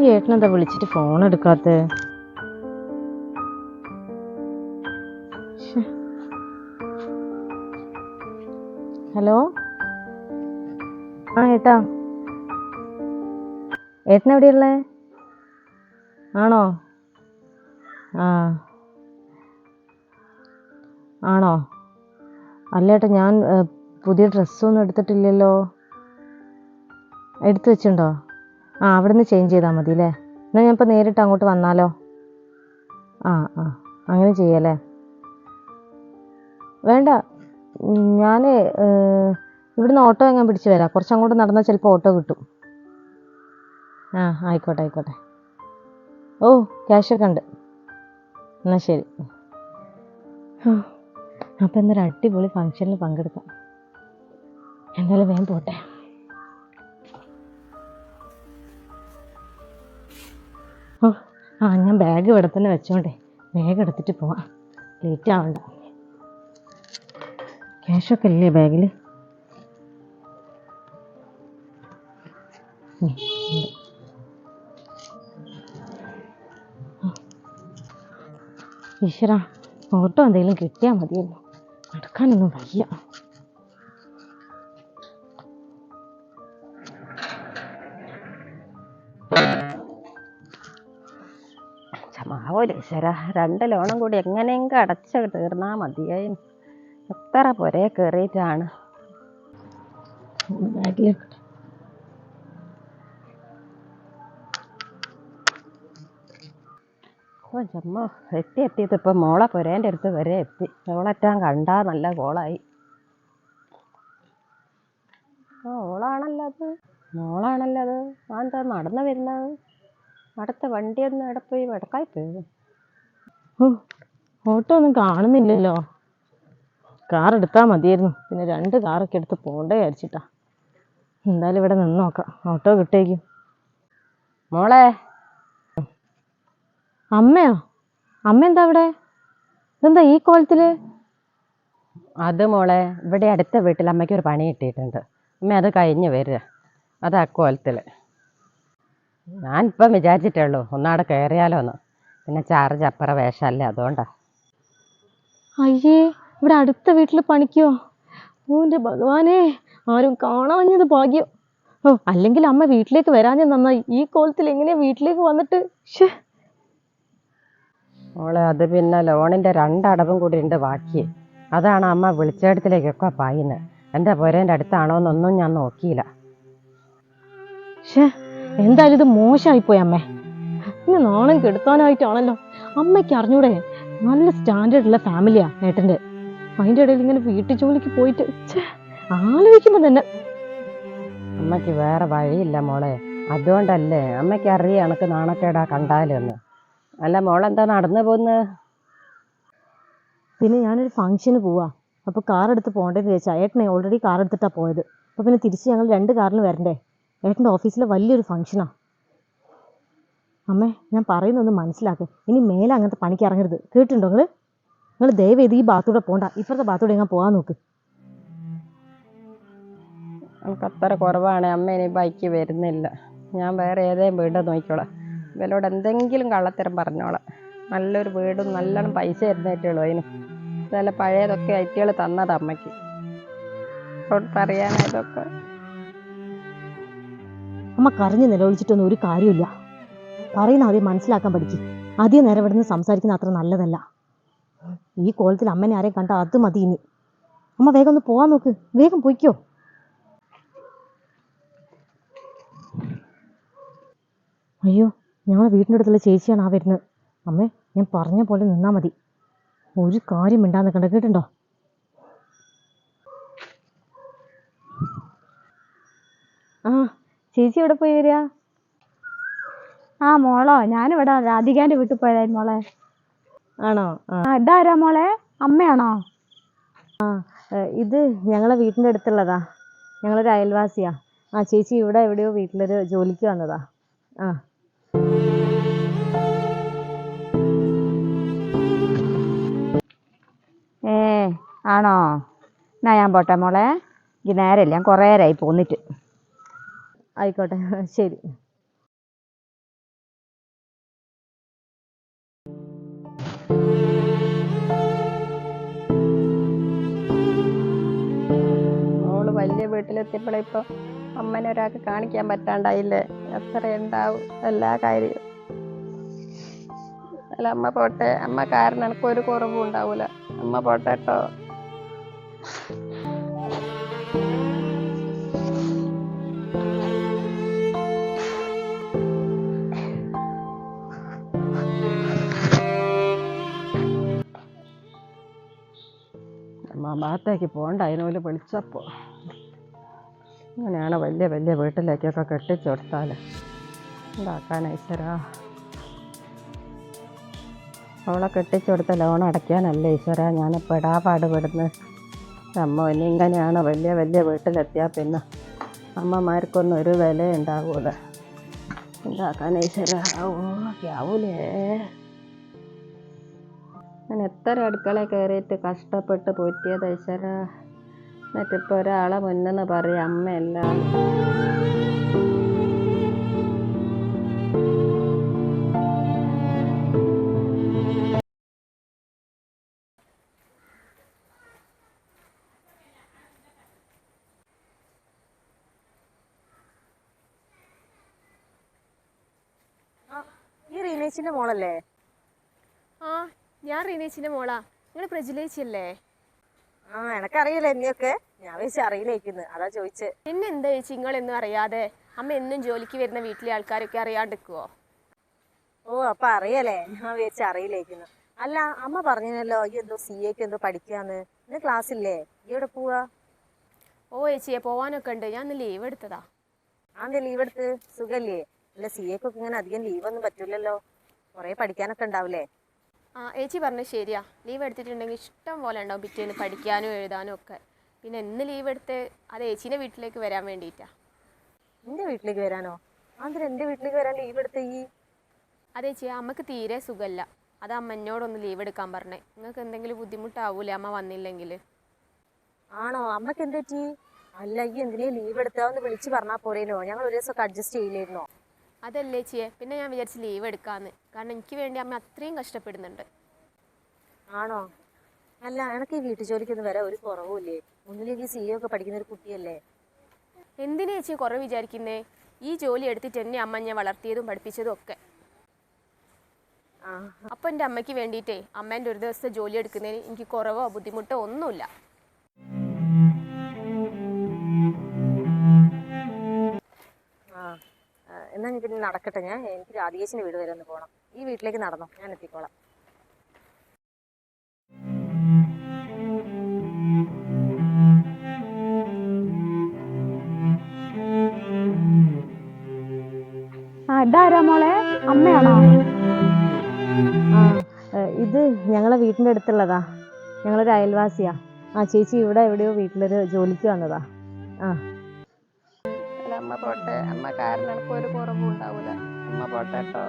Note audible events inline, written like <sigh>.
ഈ ഏട്ടനെന്താ വിളിച്ചിട്ട് ഫോൺ എടുക്കാത്ത? ഹലോ? ആ ഏട്ടാ. ഏട്ടൻ എവിടെയുള്ളേ ആണോ? ആ. ആണോ? അല്ല ഏട്ടാ ഞാൻ പുതിയ ഡ്രസ്സൊന്നും എടുത്തിട്ടില്ലല്ലോ. എടുത്തു വെച്ചിട്ടുണ്ടോ? ആ അവിടെ നിന്ന് ചേഞ്ച് ചെയ്താൽ മതി അല്ലേ എന്നാൽ ഞാൻ ഇപ്പോൾ നേരിട്ട് അങ്ങോട്ട് വന്നാലോ? ആ ആ അങ്ങനെ ചെയ്യല്ലേ? വേണ്ട. ഞാൻ ഇവിടുന്ന് ഓട്ടോ എങ്ങനെ പിടിച്ച് വരാം. കുറച്ച് അങ്ങോട്ട് നടന്നാൽ ചിലപ്പോൾ ഓട്ടോ കിട്ടും. ആ ആയിക്കോട്ടെ ആയിക്കോട്ടെ. ഓ ക്യാഷൊക്കെ ഉണ്ട്. എന്നാൽ ശരി. അപ്പം എന്നൊരു അടിപൊളി ഫങ്ഷനിൽ പങ്കെടുക്കാം. എന്തായാലും വേഗം പോട്ടെ. ഓ ആ ഞാൻ ബാഗ് ഇവിടെ തന്നെ വെച്ചോണ്ടേ ബാഗ് എടുത്തിട്ട് പോവാം. ലേറ്റ് ആവണ്ട. ക്യാഷൊക്കെ ഇല്ലേ ബാഗിൽ ഈശ്വര ഓട്ടോ എന്തെങ്കിലും കിട്ടിയാൽ മതിയല്ലോ. നടക്കാനൊന്നും വയ്യ. ചമാവൂല ഈശ്വര രണ്ട് ലോണും കൂടി എങ്ങനെയെങ്കിലും അടച്ച് തീർന്നാൽ മതിയായി എത്ര പോരെ കയറിയിട്ടാണ് ഓ ചമ്മ എത്തി എത്തിയത് ഇപ്പം മോളെ പുരേന്റെ അടുത്ത് വരെ എത്തി. മോളറ്റാൻ കണ്ടാ നല്ല കോളായി. ഓ ഓളാണല്ലോ അത്. മോളാണല്ലോ അത്. ആ എന്താ നടന്നു വരുന്നത്? അടുത്ത വണ്ടിയൊന്നും അവിടെ പോയി വടക്കായി പോയത് ഓട്ടോ ഒന്നും കാണുന്നില്ലല്ലോ. കാർ എടുത്താൽ മതിയായിരുന്നു. പിന്നെ രണ്ട് കാറൊക്കെ എടുത്ത് പോണ്ടേ വിചാരിച്ചിട്ടാ. എന്തായാലും ഇവിടെ നിന്ന് നോക്കാം. ഓട്ടോ കിട്ടേക്കും മോളെ. അമ്മയോ? അമ്മ എന്താ അവിടെ? ഇതെന്താ ഈ കോലത്തിൽ? അത് മോളെ ഇവിടെ അടുത്ത വീട്ടിൽ അമ്മയ്ക്ക് ഒരു പണി കിട്ടിയിട്ടുണ്ട്. അമ്മ അത് കഴിഞ്ഞ് വരിക. അത് അക്കോലത്തിൽ ഞാനിപ്പം വിചാരിച്ചിട്ടേ ഉള്ളൂ ഒന്നാടെ കയറിയാലോ എന്ന് പിന്നെ ചാർജ് അപ്പുറ വേഷമല്ലേ അതുകൊണ്ടാ. അയ്യേ ഇവിടെ അടുത്ത വീട്ടിൽ പണിക്കോ? ഓന്റെ ഭഗവാനെ ആരും കാണാഞ്ഞത് ഭാഗ്യം. ഓ അല്ലെങ്കിൽ അമ്മ വീട്ടിലേക്ക് വരാഞ്ഞ നന്നായി. ഈ കോലത്തിൽ എങ്ങനെയാ വീട്ടിലേക്ക് വന്നിട്ട്? ഓളെ മോളെ അത് പിന്നെ ലോണിന്റെ രണ്ടടവും കൂടി ഉണ്ട് ബാക്കി. അതാണ് അമ്മ വിളിച്ചേടത്തിലേക്കൊക്കെ പായുന്നത് എന്റെ പുരേന്റെ അടുത്താണോ എന്നൊന്നും ഞാൻ നോക്കിയില്ല. ഷേ എന്തായാലും ഇത് മോശമായിപ്പോയി അമ്മേ. ഇനി നാണം കെടുത്താനായിട്ടാണല്ലോ. അമ്മയ്ക്ക് അറിഞ്ഞൂടെ നല്ല സ്റ്റാൻഡേർഡ് ഉള്ള ഫാമിലിയാ ഏട്ടന്റെ. അതിന്റെ ഇടയിൽ ഇങ്ങനെ വീട്ടു ജോലിക്ക് പോയിട്ട് ആലോചിക്കുമ്പോ ആലോചിക്കുമ്പോൾ തന്നെ. അമ്മയ്ക്ക് വേറെ വഴിയില്ല മോളെ. അതുകൊണ്ടല്ലേ അമ്മയ്ക്ക് അറിയാം എനക്ക് നാണക്കേടാ കണ്ടാലെന്ന്. അല്ല മോളെന്താ നടന്നു പോകുന്നത് പിന്നെ ഞാനൊരു ഫംഗ്ഷന് പോവാ. അപ്പോൾ കാർ എടുത്ത് പോകേണ്ടതെന്ന് ചോദിച്ചാൽ ഏട്ടനെ ഓൾറെഡി കാർ എടുത്തിട്ടാണ് പോയത്. അപ്പോൾ പിന്നെ തിരിച്ച് ഞങ്ങൾ രണ്ട് കാറിൽ വരണ്ടേ? ഏട്ടന്റെ ഓഫീസിലെ വലിയൊരു ഫംഗ്ഷനാണ് അമ്മേ ഞാൻ പറയുന്നൊന്ന് മനസ്സിലാക്കുക ഇനി മേലെ അങ്ങനത്തെ പണിക്ക് ഇറങ്ങരുത്. കേട്ടിട്ടുണ്ടോ നിങ്ങൾ നിങ്ങൾ ദയവേത് ഈ ബാത്തൂടെ പോണ്ട. ഇപ്പുറത്തെ ബാത്തൂടെ ഞാൻ പോകാൻ നോക്ക്. നമുക്ക് അത്ര കുറവാണ്. അമ്മ ഇനി ബൈക്ക് വരുന്നില്ല. ഞാൻ വേറെ ഏതേലും വീട് നോക്കിക്കോളാം. ഇവരോട് എന്തെങ്കിലും കള്ളത്തരം പറഞ്ഞോളാം. നല്ലൊരു വീടും നല്ലോണം പൈസ തരുന്നേറ്റുള്ളൂ അതിന്. നല്ല പഴയതൊക്കെ ഐറ്റികൾ തന്നത് അമ്മയ്ക്ക്. അവിടെ പറയാനാ ഇതൊക്കെ അമ്മ കരഞ്ഞ് നിലവിളിച്ചിട്ടൊന്നും ഒരു കാര്യമില്ല പറയുന്ന ആദ്യം മനസ്സിലാക്കാൻ പഠിക്കും. ആദ്യം നേരെ ഇവിടെ നിന്ന് സംസാരിക്കുന്ന അത്ര നല്ലതല്ല. ഈ കോലത്തിൽ അമ്മനെ ആരെയും കണ്ട അത് മതി ഇനി. അമ്മ വേഗം ഒന്ന് പോവാൻ നോക്ക്. വേഗം പോയിക്കോ. അയ്യോ ഞങ്ങളെ വീടിന്റെ അടുത്തുള്ള ചേച്ചിയാണ് ആ വരുന്നത്. അമ്മേ ഞാൻ പറഞ്ഞ പോലെ നിന്നാൽ മതി. ഒരു കാര്യം മിണ്ടാന്ന് കണ്ട കേട്ടുണ്ടോ ആ ചേച്ചി എവിടെ പോയി വരിക? ആ മോളോ. ഞാനിവിടെ രാധികാന്റെ വീട്ടിൽ പോയതായിരുന്നു മോളെ. ആണോ? ആ. ഇതാരാ മോളെ? അമ്മയാണോ? ആ ഇത് ഞങ്ങളെ വീട്ടിന്റെ അടുത്തുള്ളതാ. ഞങ്ങളൊരു അയൽവാസിയാ. ആ ചേച്ചി ഇവിടെ എവിടെയോ വീട്ടിലൊരു ജോലിക്ക് വന്നതാ. ആ. ഏ ആണോ? എന്നാ ഞാൻ പോട്ടെ മോളെ. ഇത് നേരമില്ല ഞാൻ കുറേ നേരമായി പോന്നിട്ട്. ആയിക്കോട്ടെ. <laughs> ശരി. അവൾ വലിയ വീട്ടിലെത്തിയപ്പോഴേ ഇപ്പോൾ അമ്മനെ ഒരാൾക്ക് കാണിക്കാൻ പറ്റാണ്ടായില്ലേ? എത്ര ഉണ്ടാവും? എല്ലാ കാര്യവും. അല്ല അമ്മ പോട്ടെ. അമ്മ കാരണം എനിക്കൊരു കുറവും ഉണ്ടാവൂല. അമ്മ പോട്ടെ കേട്ടോ ഭാഗത്തേക്ക് പോകണ്ട അതിനോൽ വിളിച്ചപ്പോൾ അങ്ങനെയാണ് വലിയ വലിയ വീട്ടിലേക്കൊക്കെ കെട്ടിച്ചു കൊടുത്താൽ എന്താക്കാൻ ഈശ്വരാ അവളെ കെട്ടിച്ചു കൊടുത്ത ലോൺ അടയ്ക്കാനല്ല ഈശ്വര ഞാൻ പെടാപാട് പെടുന്നത് അമ്മ ഇനി ഇങ്ങനെയാണ് വലിയ വലിയ വീട്ടിലെത്തിയാൽ പിന്നെ അമ്മമാർക്കൊന്നും ഒരു വില ഉണ്ടാകൂല ഈശ്വര ഓ ആവൂലേ? ഞാൻ എത്ര അടുക്കള കയറിയിട്ട് കഷ്ടപ്പെട്ട് പോറ്റിയത് ഈശ്വര. എന്നിട്ടിപ്പോൾ ഒരാളെ മുന്നെന്ന് പറയും അമ്മയല്ല. ഈ റീനേച്ചിന്റെ മോളല്ലേ? ആ ഞാൻ റീനേച്ചിന്റെ മോളാ. നിങ്ങൾ പ്രജിലേച്ചിയല്ലേ ആ എനക്കറിയില്ല എന്നെയൊക്കെ ഞാൻ വെച്ച് അറിയില്ലേക്കുന്നു. അതാ ചോദിച്ചേ പിന്നെ എന്താ ചേച്ചി? നിങ്ങളെന്നും അറിയാതെ അമ്മ എന്നും ജോലിക്ക് വരുന്ന വീട്ടിലെ ആൾക്കാരൊക്കെ അറിയാണ്ടിക്കുവോ? ഓ അപ്പൊ അറിയല്ലേ. ഞാൻ വെച്ച് അറിയില്ലേക്കുന്നു. അല്ല അമ്മ പറഞ്ഞല്ലോ ഈ എന്തോ സി എക്ക് എന്തോ പഠിക്കാന്ന്. ഇന്ന് ക്ലാസ് ഇല്ലേ ഈ എവിടെ പോവാ? ഓ ചേച്ചിയെ പോവാനൊക്കെ ഉണ്ട്. ഞാൻ ലീവ് എടുത്തതാ. ആന്റെ ലീവ് എടുത്ത്. സുഖല്ലേ? അല്ല സി എക്കൊക്കെ ഇങ്ങനെ അധികം ലീവ് ഒന്നും പറ്റൂലല്ലോ. കുറെ പഠിക്കാനൊക്കെ ഉണ്ടാവില്ലേ ആ ഏച്ചി പറഞ്ഞത് ശരിയാ. ലീവ് എടുത്തിട്ടുണ്ടെങ്കിൽ ഇഷ്ടം പോലെ ഉണ്ടാവും പിറ്റേന്ന് പഠിക്കാനും എഴുതാനും ഒക്കെ. പിന്നെ എന്ന് ലീവ് എടുത്ത് അത് ഏച്ചീനെ വീട്ടിലേക്ക് വരാൻ വേണ്ടിയിട്ടാ. എന്റെ വീട്ടിലേക്ക് വരാനോ? ആന്ധ്ര എന്റെ വീട്ടിലേക്ക് വരാൻ ലീവ് എടുത്ത ഈ അതെ ചേച്ചി അമ്മയ്ക്ക് തീരെ സുഖമല്ല അത് അമ്മ എന്നോടൊന്ന് ലീവ് എടുക്കാൻ പറഞ്ഞേ. നിങ്ങൾക്ക് എന്തെങ്കിലും ബുദ്ധിമുട്ടാവൂലേ അമ്മ വന്നില്ലെങ്കിൽ? ആണോ? അമ്മയ്ക്ക് എന്ത് പറ്റി? അല്ല ഈ എന്തിനാ ലീവ് എടുത്താന്ന് വിളിച്ച് പറഞ്ഞാൽ പോരേനോ? ഞങ്ങൾ ഒരു ദിവസം അഡ്ജസ്റ്റ് ചെയ്യില്ലായിരുന്നോ? അതല്ലേ ചെയ്യേ? പിന്നെ ഞാൻ വിചാരിച്ച് ലീവ് എടുക്കാന്ന്. കാരണം എനിക്ക് വേണ്ടി അമ്മ അത്രയും കഷ്ടപ്പെടുന്നുണ്ട്. ആണോ? അല്ല എനക്ക് ഈ വീട്ടു ജോലിക്കൊന്നും വരാൻ ഒരു കുറവുമില്ലേ മുന്നിലേക്ക് സി ഒക്കെ പഠിക്കുന്ന ഒരു കുട്ടിയല്ലേ? എന്തിനാ ചേച്ചി കുറവ് വിചാരിക്കുന്നേ? ഈ ജോലി എടുത്തിട്ട് എന്നെ അമ്മ ഞാൻ വളർത്തിയതും പഠിപ്പിച്ചതും ഒക്കെ. അപ്പൊ അപ്പം എന്റെ അമ്മയ്ക്ക് വേണ്ടിയിട്ടേ അമ്മേന്റെ ഒരു ദിവസത്തെ ജോലി എടുക്കുന്നതിന് എനിക്ക് കുറവോ ബുദ്ധിമുട്ടോ ഒന്നുമില്ല. പിന്നെ നടക്കട്ടെ. ഞാൻ എനിക്ക് രാധികേശിന്റെ വീട് വരെ ഒന്ന് പോകണം ഈ വീട്ടിലേക്ക് നടന്നു? ഞാൻ എത്തിക്കോളാം. മോളെ? അമ്മയാണോ? ഇത് ഞങ്ങളെ വീട്ടിന്റെ അടുത്തുള്ളതാ. ഞങ്ങളൊരു അയൽവാസിയാ. ആ ചേച്ചി ഇവിടെ എവിടെയോ വീട്ടിലൊരു ജോലിക്ക് വന്നതാ. ആ. അമ്മ പോട്ടെ. അമ്മ കാരണം എനിക്കൊരു കുറവും അമ്മ പോട്ടെ കേട്ടോ